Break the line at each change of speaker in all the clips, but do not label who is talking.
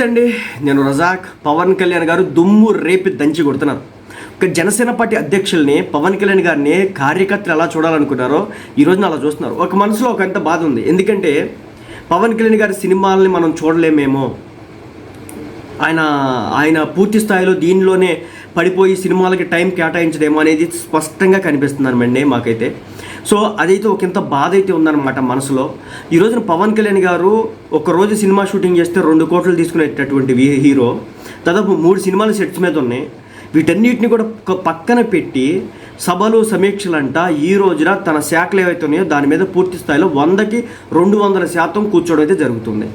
నమస్తే అండి. నేను రజాక్. పవన్ కళ్యాణ్ గారు దుమ్ము రేపి దంచి కొడుతున్నారు. ఒక జనసేన పార్టీ అధ్యక్షుల్ని పవన్ కళ్యాణ్ గారిని కార్యకర్తలు ఎలా చూడాలనుకున్నారో ఈ రోజున అలా చూస్తున్నారు. ఒక మనసులో ఒకంత బాధ ఉంది. ఎందుకంటే పవన్ కళ్యాణ్ గారి సినిమాల్ని మనం చూడలేమేమో. ఆయన ఆయన పూర్తి స్థాయిలో దీనిలోనే పడిపోయి సినిమాలకి టైం కేటాయించడేమో అనేది స్పష్టంగా కనిపిస్తుంది అండి మాకైతే. సో అదైతే ఒక ఇంత బాధ అయితే ఉందన్నమాట మనసులో. ఈ రోజున పవన్ కళ్యాణ్ గారు ఒక రోజు సినిమా షూటింగ్ చేస్తే రెండు కోట్లు తీసుకునేటటువంటి హీరో దాదాపు మూడు సినిమాలు సెట్స్ మీద ఉన్నాయి. వీటన్నిటిని కూడా ఒక పక్కన పెట్టి సభలు సమీక్షలంట ఈ రోజున తన శాఖలు ఏవైతే ఉన్నాయో దాని మీద పూర్తి స్థాయిలో వందకి రెండు వందల శాతం కూర్చోవడం అయితే జరుగుతుంది.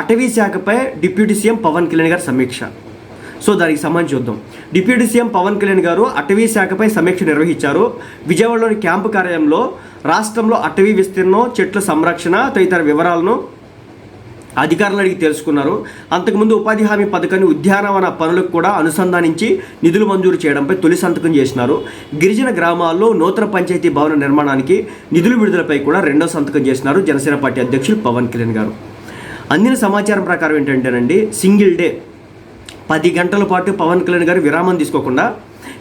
అటవీ శాఖపై డిప్యూటీ సీఎం పవన్ కళ్యాణ్ గారి సమీక్ష. సో దానికి సంబంధించి చూద్దాం. డిప్యూటీ సీఎం పవన్ కళ్యాణ్ గారు అటవీ శాఖపై సమీక్ష నిర్వహించారు. విజయవాడలోని క్యాంపు కార్యాలయంలో రాష్ట్రంలో అటవీ విస్తీర్ణం చెట్ల సంరక్షణ తదితర వివరాలను అధికారులు అడిగి తెలుసుకున్నారు. అంతకుముందు ఉపాధి హామీ పథకాన్ని ఉద్యానవన పనులకు కూడా అనుసంధానించి నిధులు మంజూరు చేయడంపై తొలి సంతకం చేసినారు. గిరిజన గ్రామాల్లో నూతన పంచాయతీ భవన నిర్మాణానికి నిధులు విడుదలపై కూడా రెండో సంతకం చేసినారు జనసేన పార్టీ అధ్యక్షులు పవన్ కళ్యాణ్ గారు. అందిన సమాచారం ప్రకారం ఏంటంటేనండి సింగిల్ డే పది గంటల పాటు పవన్ కళ్యాణ్ గారు విరామం తీసుకోకుండా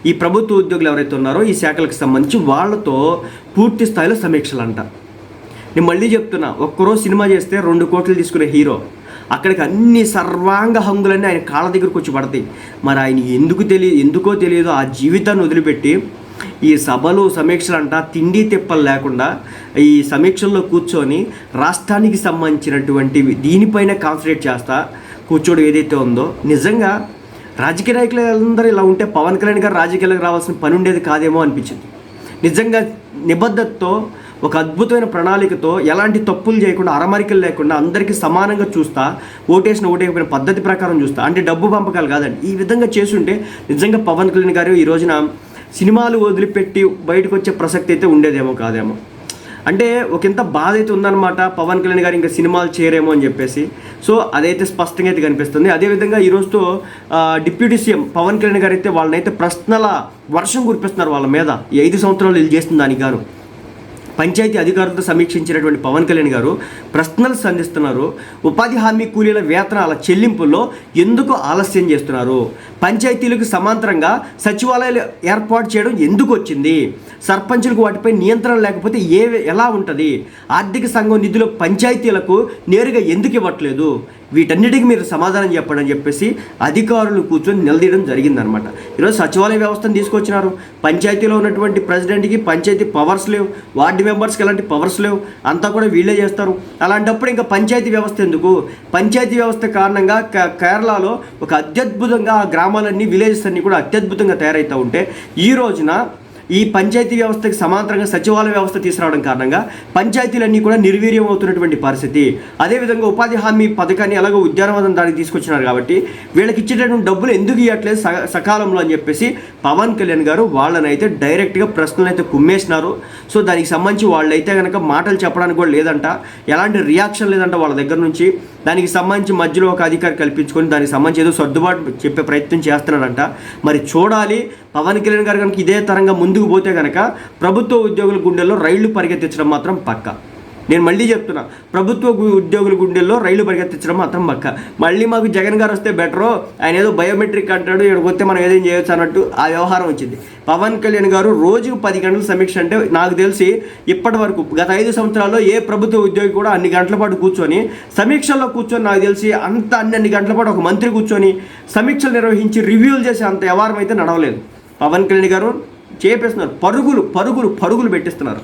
ఈ ప్రభుత్వ ఉద్యోగులు ఎవరైతే ఉన్నారో ఈ శాఖలకు సంబంధించి వాళ్ళతో పూర్తి స్థాయిలో సమీక్షలు అంట నేను మళ్ళీ చెప్తున్నా ఒక్కరోజు సినిమా చేస్తే రెండు కోట్లు తీసుకునే హీరో అక్కడికి అన్ని సర్వాంగ హంగులన్నీ ఆయన కాళ్ళ దగ్గరకు వచ్చి పడతాయి. మరి ఆయన ఎందుకు తెలియదు ఎందుకో తెలియదు ఆ జీవితాన్ని వదిలిపెట్టి ఈ సభలు సమీక్షలు అంట తిండి తిప్పలు లేకుండా ఈ సమీక్షల్లో కూర్చొని రాష్ట్రానికి సంబంధించినటువంటి దీనిపైన కాన్సన్ట్రేట్ చేస్తా కూర్చోవడం ఏదైతే ఉందో నిజంగా రాజకీయ నాయకులు అందరూ ఇలా ఉంటే పవన్ కళ్యాణ్ గారు రాజకీయాలకు రావాల్సిన పని ఉండేది కాదేమో అనిపించింది. నిజంగా నిబద్ధతతో ఒక అద్భుతమైన ప్రణాళికతో ఎలాంటి తప్పులు చేయకుండా అరమరికలు లేకుండా అందరికీ సమానంగా చూస్తా ఓటేసిన ఓటేకపోయిన పద్ధతి ప్రకారం చూస్తా. అంటే డబ్బు పంపకాలు కాదండి. ఈ విధంగా చేసుంటే నిజంగా పవన్ కళ్యాణ్ గారు ఈ రోజున సినిమాలు వదిలిపెట్టి బయటకు వచ్చే ప్రసక్తి అయితే ఉండేదేమో కాదేమో. అంటే ఒక ఇంత బాధ అయితే ఉందన్నమాట పవన్ కళ్యాణ్ గారు ఇంకా సినిమాలు చేయరేమో అని చెప్పేసి. సో అదైతే స్పష్టంగా అయితే కనిపిస్తుంది. అదేవిధంగా ఈరోజుతో డిప్యూటీ సీఎం పవన్ కళ్యాణ్ గారు అయితే వాళ్ళనైతే ప్రశ్నల వర్షం కురిపిస్తున్నారు వాళ్ళ మీద. ఈ ఐదు సంవత్సరాలు వీళ్ళు చేసిన దానికి గాను. పంచాయతీ అధికారులతో సమీక్షించినటువంటి పవన్ కళ్యాణ్ గారు ప్రశ్నలు సంధిస్తున్నారు. ఉపాధి హామీ కూలీల వేతనాల చెల్లింపుల్లో ఎందుకు ఆలస్యం చేస్తున్నారు? పంచాయతీలకు సమాంతరంగా సచివాలయాలు ఏర్పాటు చేయడం ఎందుకు వచ్చింది? సర్పంచులకు వాటిపై నియంత్రణ లేకపోతే ఏ ఎలా ఉంటుంది? ఆర్థిక సంఘం నిధులు పంచాయతీలకు నేరుగా ఎందుకు ఇవ్వట్లేదు? వీటన్నిటికీ మీరు సమాధానం చెప్పండి అని చెప్పేసి అధికారులు కూర్చొని నిలదీయడం జరిగిందనమాట. ఈరోజు సచివాలయ వ్యవస్థను తీసుకొచ్చినారు. పంచాయతీలో ఉన్నటువంటి ప్రెసిడెంట్కి పంచాయతీ పవర్స్ లేవు. వార్డు మెంబర్స్కి ఎలాంటి పవర్స్ లేవు. అంతా కూడా వీళ్ళే చేస్తారు. అలాంటప్పుడు ఇంకా పంచాయతీ వ్యవస్థ ఎందుకు? పంచాయతీ వ్యవస్థ కారణంగా క- కేరళలో ఒక అత్యద్భుతంగా ఆ గ్రామాలన్నీ విలేజెస్ అన్నీ కూడా అత్యద్భుతంగా తయారవుతూ ఉంటే ఈ రోజున ఈ పంచాయతీ వ్యవస్థకి సమాంతరంగా సచివాలయ వ్యవస్థ తీసుకురావడం కారణంగా పంచాయతీలన్నీ కూడా నిర్వీర్యం అవుతున్నటువంటి పరిస్థితి అదేవిధంగా ఉపాధి హామీ పథకాన్ని ఎలాగో ఉద్యానవనం దానికి తీసుకొచ్చినారు కాబట్టి వీళ్ళకి ఇచ్చేటటువంటి డబ్బులు ఎందుకు ఇవ్వట్లేదు స- సకాలంలో అని చెప్పేసి పవన్ కళ్యాణ్ గారు వాళ్ళనైతే డైరెక్ట్గా ప్రశ్నలు అయితే కుమ్మేసినారు. సో దానికి సంబంధించి వాళ్ళైతే కనుక మాటలు చెప్పడానికి కూడా లేదంట. ఎలాంటి రియాక్షన్ లేదంట వాళ్ళ దగ్గర నుంచి. దానికి సంబంధించి మధ్యలో ఒక అధికారి కల్పించుకొని దానికి సంబంధించి ఏదో సర్దుబాటు చెప్పే ప్రయత్నం చేస్తున్నాడంట. మరి చూడాలి. పవన్ కళ్యాణ్ గారు కనుక ఇదే తరంగా ముందుకు పోతే కనుక ప్రభుత్వ ఉద్యోగుల గుండెల్లో రైళ్ళు పరిగెత్తించడం మాత్రం పక్క. నేను మళ్ళీ చెప్తున్నా. ప్రభుత్వ ఉద్యోగుల గుండెల్లో రైలు పరిగెత్తించడం మాత్రం పక్క. మళ్ళీ మాకు జగన్ గారు వస్తే బెటరు ఆయన ఏదో బయోమెట్రిక్ అంటాడు ఇక్కడికి వస్తే మనం ఏదేం చేయొచ్చు అన్నట్టు ఆ వ్యవహారం వచ్చింది. పవన్ కళ్యాణ్ గారు రోజుకు పది గంటల సమీక్ష అంటే నాకు తెలిసి ఇప్పటి వరకు గత ఐదు సంవత్సరాల్లో ఏ ప్రభుత్వ ఉద్యోగి కూడా అన్ని గంటల పాటు కూర్చొని సమీక్షల్లో కూర్చొని నాకు తెలిసి అంత అన్ని అన్ని గంటల పాటు ఒక మంత్రి కూర్చొని సమీక్షలు నిర్వహించి రివ్యూలు చేసే అంత వ్యవహారం అయితే నడవలేదు. పవన్ కళ్యాణ్ గారు చేపేస్తున్నారు. పరుగులు పరుగులు పరుగులు పెట్టిస్తున్నారు.